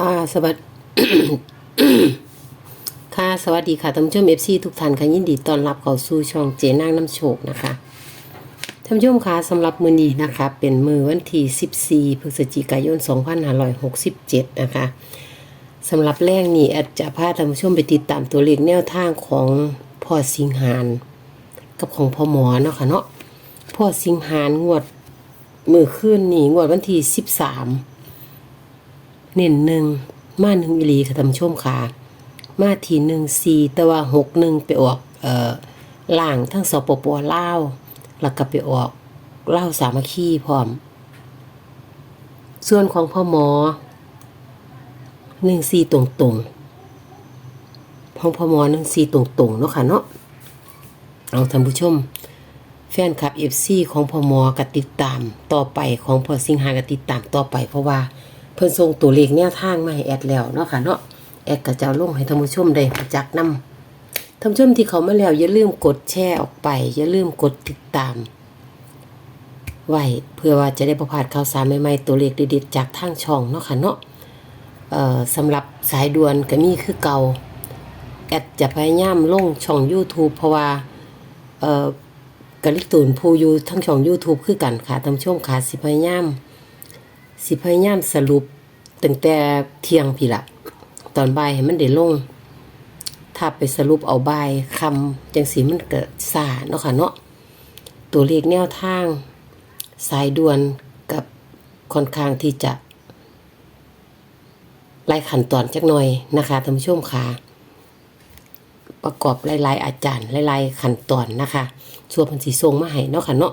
ค่ะสวัสดีค่ะสวัสดีค่ะท่านผู้ชม FC ทุกท่านค่ะยินดีต้อนรับเข้าสู่ช่องเจนางน้ำโชคนะคะท่านผู้ชมคะสำหรับมือนี้นะคะ เป็นมือวันที่14พฤศจิกายน 2567 นะคะสำหรับแรกนี้อดจะพาท่านผู้ชมไปติดตามตัวเลขแนวทางของพ่อสิงหานกับของพ่อหมอเนาะค่ะเนาะพ่อสิงหานงวดมือคืนนี่งวดวันที่13 เน้นหนึ่งมาหนึ่งอีหลีค่ะท่านผู้ชมค่ะมาทีหนึ่งสี่แต่ว่าหกหนึ่งไปออกเอ่อล่างทั้งสปปลาวแล้วก็ไปออกเล่าสามัคคีพร้อม ส่วนของพ่อหมอหนึ่งสี่ตรงตรงๆของพ่อหมอหนึ่งสี่ตรงตรงๆเนาะค่ะเนาะเอาท่านผู้ชม แฟนคลับเอฟซีของพ่อหมอกติดตามต่อไปของพ่อสิงหากติดตามต่อไปเพราะว่า เพิ่นส่งตัวเลขแนวทางมาให้แอดแล้วเนาะค่ะเนาะแอดก็จะเอาลงให้ท่านผู้ชมได้จักนํท่านผู้ชมที่เขามาแล้วอย่าลืมกดแชร์ออกไป อย่าลืมกดติดตาม ไว้เพื่อว่าจะได้ประพาดข่าวสารใหม่ๆตัวเลขเด็ดๆจากทางช่องเนาะค่ะเนาะสำหรับสายด่วนก็มีคือเก่าแอดจะพยายามลงช่อง YouTube เพราะว่าเอ่อกะลิกตูนผู้อยู่ทั้งช่อง YouTube คือกันค่ะท่านผู้ชมค่ะสิพยายาม สิพยายามสรุปตั้งแต่เที่ยงพี่ละตอนบ่ายให้มันได้ลง ถ้าไปสรุปเอาบ่ายคำจังสีมันเกิดซาเนาะค่ะเนาะตัวเลขแนวทาง สายด่วนกับค่อนข้างที่จะไล่ขั้นตอนจักหน่อยนะคะท่านผู้ชมค่ะประกอบหลายๆอาจารย์หลายๆขั้นตอนนะคะส่วนพันสีทรงมาให้เนาะค่ะเนาะ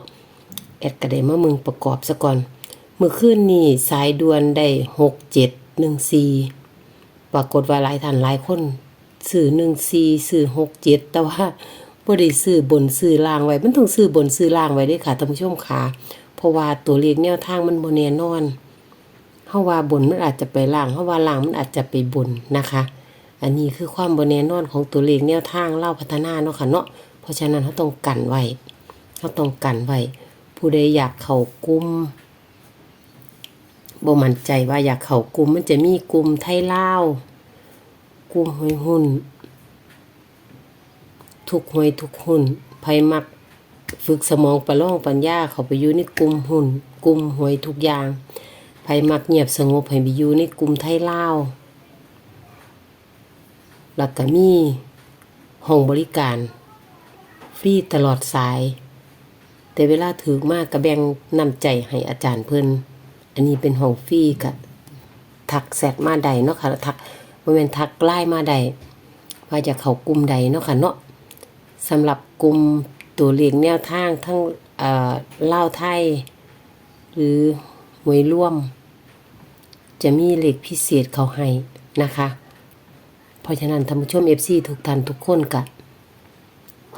แอดกระไดมามึงประกอบซะก่อน เมื่อคืนนี้สายด่วนได้หกเจ็ดหนึ่งสี่ปรากฏว่าหลายท่านหลายคนซื้อหนึ่งสี่ซื้อหกเจ็ดแต่ว่าบ่ได้ซื้อบนซื้อล่างไว้ มันต้องซื้อบนซื้อล่างไว้ด้วยค่ะท่านผู้ชมค่ะ เพราะว่าตัวเลขแนวทางมันบ่แน่นอนเฮาว่าบนมันอาจจะไปล่างเฮาว่าล่างมันอาจจะไปบนนะคะ อันนี้คือความบ่แน่นอนของตัวเลขแนวทางเล่าพัฒนาเนาะค่ะเนาะ เพราะฉะนั้นเขาต้องกันไว้เขาต้องกันไว้ ผู้ใดอยากเข้ากลุ่ม บ่มั่นใจว่าอยากเข้ากลุ่มมันจะมีกลุ่มไทยลาวกลุ่มหวยหุ้น ทุกหวยทุกหุ้นไผมักฝึกสมองประลองปัญญาเขาไปอยู่ในกลุ่มหุ้นกลุ่มหวยทุกอย่างไผมักเงียบสงบให้ไปอยู่ในกลุ่มไทยลาวแล้วก็มีห้องบริการ ฟรีตลอดสาย แต่เวลาถือมากก็แบ่งนำใจให้อาจารย์เพิ่น อันนี้เป็นห้องฟรีก็ทักแซดมาใดเนาะค่ะทักบ่แม่นทักไลน์มาใดว่าจะเข้ากลุ่มใดเนาะค่ะเนาะสำหรับกลุ่มตัวเลขแนวทางทั้งเอ่อลาไทย หรือหวยร่วม จะมีเลขพิเศษเขาให้นะคะ เพราะฉะนั้นท่านผู้ชม FC ทุกท่านทุกคนกะ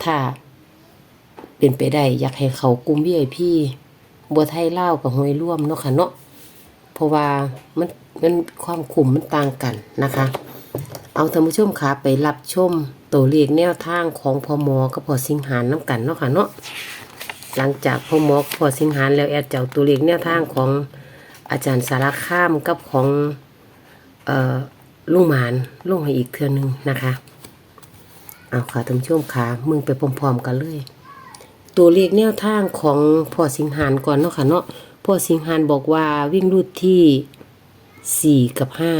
ถ้าเป็นไปได้อยากให้เขากลุ่ม VIP บัวไทยเล่ากับหวยร่วมเนาะค่ะเนาะ เพราะว่ามันมันความขุมมันต่างกันนะคะ เอาท่านผู้ชมขาไปรับชมตัวเลขแนวทางของพอหมอกับพอสิงหารน้ำกันเนาะค่ะเนาะหลังจากพอหมอกับพอสิงหารแล้วแอดเจ้าตัวเลขแนวทางของอาจารย์สารข้ามกับของเอ่อลุงหมานลุงให้อีกเทือนึงนะคะเอาค่ะท่านผู้ชมค่ะมึงไปพร้อมๆกันเลย ตัวเลขแนวทางของพอสิงหานก่อนเนาะค่ะเนาะ พ่อสิงหานบอกว่าวิ่งรูดที่สี่กับห้า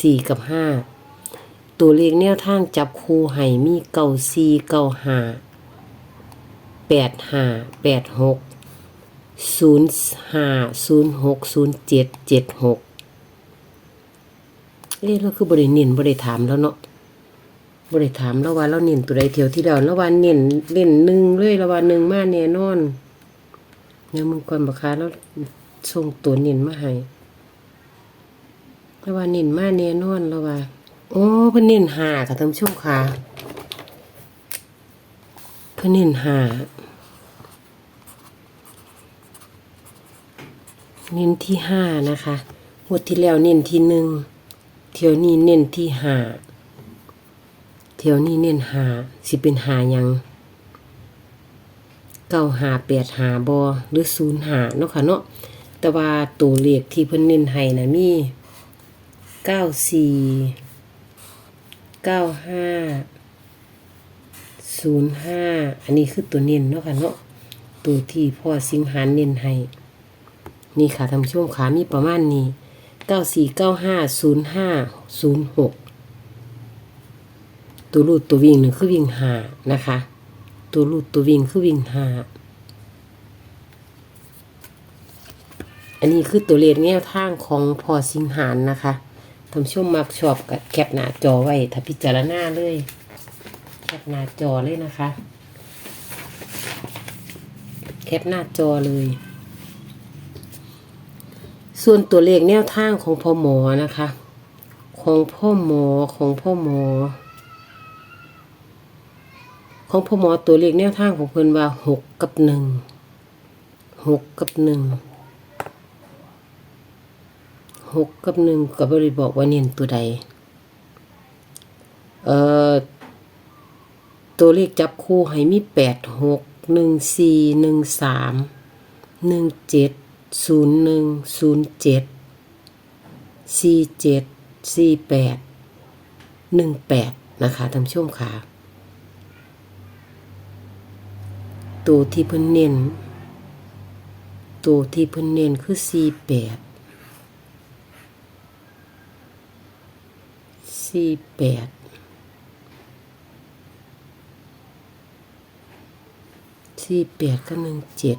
สี่กับห้าตัวเลขแนวทางจับคู่ให้มีเก้าสี่เก้าห้าแปดห้าแปดหกศูนย์ห้าศูนย์หกศูนย์เจ็ดเจ็ดหกเอ๊ะเราคือบริเน้นบริถามแล้วเนาะบริถามแล้วว่าเราเน้นตัวใดเที่ยวที่เราแล้วว่าเน้นเล่นหนึ่งเลยแล้วว่าหนึ่งมาแน่นอน เนี่ยมึงก่อนบักค้าแล้วส่งตัวเน้นมาให้แล้วว่าน้นมาแน่นอนแล้วว่า โอ้เพิ่นน้นหาค่ะท่านผู้ชมค่ะเพิ่นน้นหาเน้นที่ห้านะคะงวดที่แล้วเน้นที่หนึ่งเที่ยวนี้เน้นที่หาเที่ยวนี้เน้นหาสิเป็นหายัง เก้าหาแปดหาบอหรือศูนย์หาเนาะค่ะเนาะแต่ว่าตัวเลขที่เพิ่นเน้นให้นะมีเก้าสี่เก้าห้าศูนย์ห้าอันนี้คือตัวเน้นเนาะค่ะเนาะตัวที่พ่อสิงหารเน้นให้นี่ค่ะท่านผู้ชมขามีประมาณนี้เก้าสี่เก้าห้าศูนย์ห้าศูนย์หกตัวรูดตัววิ่งหนึ่งคือวิ่งหานะคะ ตัวรูดตัววิ่งคือวิ่งหาอันนี้คือตัวเลขแนวทางของพอสิงหารนะคะท่านผู้ชมมักชอบกับแคปหน้าจอไว้ถ้าพิจารณาเลย แคปหน้าจอเลยนะคะ แคปหน้าจอเลย ส่วนตัวเลขแนวทางของพ่อหมอนะคะ ของพ่อหมอของพ่อหมอ ของพ่อหมอตัวเลขแนวทางของเพิ่นว่าหกกับหนึ่งหกกับหนึ่งหกกับหนึ่งก็บริบอกว่าเน้นตัวใด เอ่อ ตัวเลขจับคู่ให้มีแปดหกหนึ่งสี่หนึ่งสามหนึ่งเจ็ดศูนย์หนึ่งศูนย์เจ็ดสี่เจ็ดสี่แปดหนึ่งแปดนะคะท่านผู้ชมค่ะ ตัวที่เพิ่นเน้นตัวที่เพิ่นเน้นคือสี่แปดสี่แปดสี่แปดก็หนึ่งเจ็ด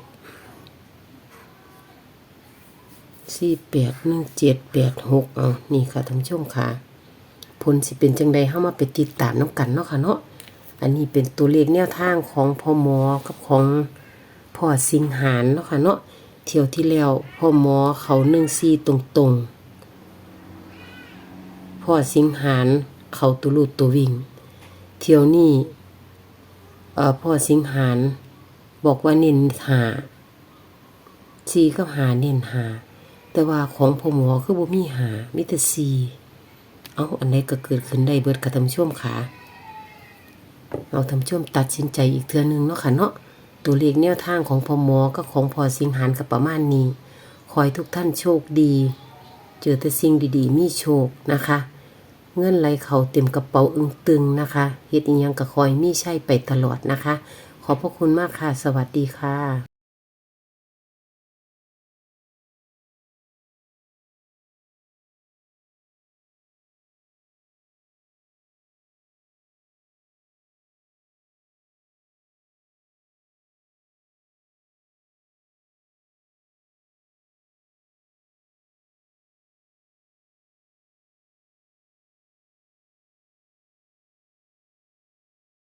สี่แปดหนึ่งเจ็ดแปดหกเอานี่ค่ะท่านผู้ชมค่ะผลสิเป็นจังใดเข้ามาไปติดตามน้ำกันเนาะค่ะเนาะอั นนี้เป็นตัวเลขแนวทางของพ่อหมอกับของพ่อสิงหารเนาะค่ะเนาะเที่ยวที่แล้วพ่อหมอเขาหนึ่งซีตรงตรงๆพ่อสิงหารเขาตัวลูดตัววิ่ง เที่ยวนี้เอ่อพ่อสิงหารบอกว่าเน้นหาซีก็หาเน้นหา แต่ว่าของพ่อหมอคือบ่มีหามิแต่ซีเอาอันไหนก็เกิดขึ้นได้เบิดกระทำช่วมขา เอาทำช่วมตัดสินใจอีกเทือนึงเนาะค่ะเนาะตัวเลขแนวทางของพอหมอก็ของพอสิงหารกับประมาณนี้ขอให้ทุกท่านโชคดี เจอแต่สิ่งดีๆ มีโชคนะคะ เงินไหลเขาเต็มกระเป๋าอึงตึงนะคะเฮ็ดอียังก็คอยมีใช่ไปตลอดนะคะ ขอบพระคุณมากค่ะ สวัสดีค่ะ